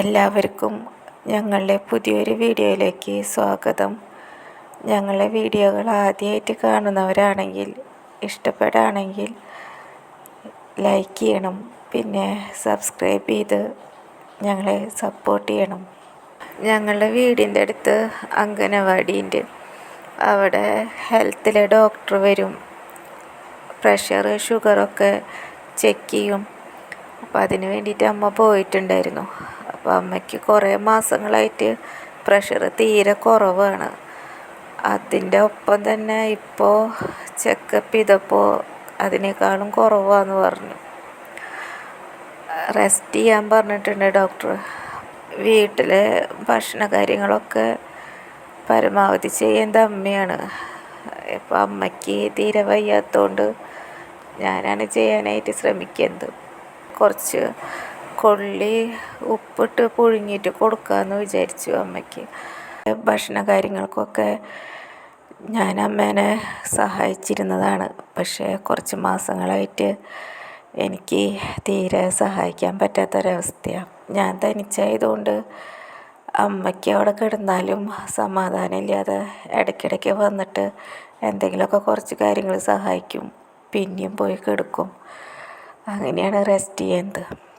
എല്ലാവർക്കും ഞങ്ങളുടെ പുതിയൊരു വീഡിയോയിലേക്ക് സ്വാഗതം. ഞങ്ങളുടെ വീഡിയോകൾ ആദ്യമായിട്ട് കാണുന്നവരാണെങ്കിൽ ഇഷ്ടപ്പെടുകയാണെങ്കിൽ ലൈക്ക് ചെയ്യണം. പിന്നെ സബ്സ്ക്രൈബ് ചെയ്ത് ഞങ്ങളെ സപ്പോർട്ട് ചെയ്യണം. ഞങ്ങളുടെ വീടിന്റെ അടുത്ത് അംഗനവാടിന്റെ അവിടെ ഹെൽത്തിലെ ഡോക്ടർ വരും. പ്രഷർ ഷുഗറൊക്കെ ചെക്ക് ചെയ്യും. അപ്പോൾ അതിന് വേണ്ടിയിട്ട് അമ്മ പോയിട്ടുണ്ടായിരുന്നു. അപ്പോൾ അമ്മയ്ക്ക് കുറേ മാസങ്ങളായിട്ട് പ്രഷർ തീരെ കുറവാണ്. അതിന്റെ ഒപ്പം തന്നെ ഇപ്പോൾ ചെക്കപ്പ് ചെയ്തപ്പോൾ അതിനേക്കാളും കുറവാന്ന് പറഞ്ഞു. റെസ്റ്റ് ചെയ്യാൻ പറഞ്ഞിട്ടുണ്ട് ഡോക്ടർ വീട്ടിലെ ഭക്ഷണ കാര്യങ്ങളൊക്കെ പരമാവധി ചെയ്യേണ്ട അമ്മയാണ്. ഇപ്പം അമ്മയ്ക്ക് തീരെ വയ്യാത്തതുകൊണ്ട് ഞാനാണ് ചെയ്യാനായിട്ട് ശ്രമിക്കുന്നത്. കുറച്ച് കൊള്ളി ഉപ്പിട്ട് പുഴുങ്ങിയിട്ട് കൊടുക്കാമെന്ന് വിചാരിച്ചു അമ്മയ്ക്ക്. ഭക്ഷണ കാര്യങ്ങൾക്കൊക്കെ ഞാൻ അമ്മേനെ സഹായിച്ചിരുന്നതാണ്. പക്ഷേ കുറച്ച് മാസങ്ങളായിട്ട് എനിക്ക് തീരെ സഹായിക്കാൻ പറ്റാത്തൊരവസ്ഥയാണ് ഞാൻ തനിച്ചായതുകൊണ്ട് അമ്മയ്ക്ക് അവിടെ കിടന്നാലും സമാധാനമില്ലാതെ ഇടയ്ക്കിടയ്ക്ക് വന്നിട്ട് എന്തെങ്കിലുമൊക്കെ കുറച്ച് കാര്യങ്ങൾ സഹായിക്കും. പിന്നെയും പോയി കിടക്കും. അങ്ങനെയാണ് റെസ്റ്റ് ചെയ്യുന്നത്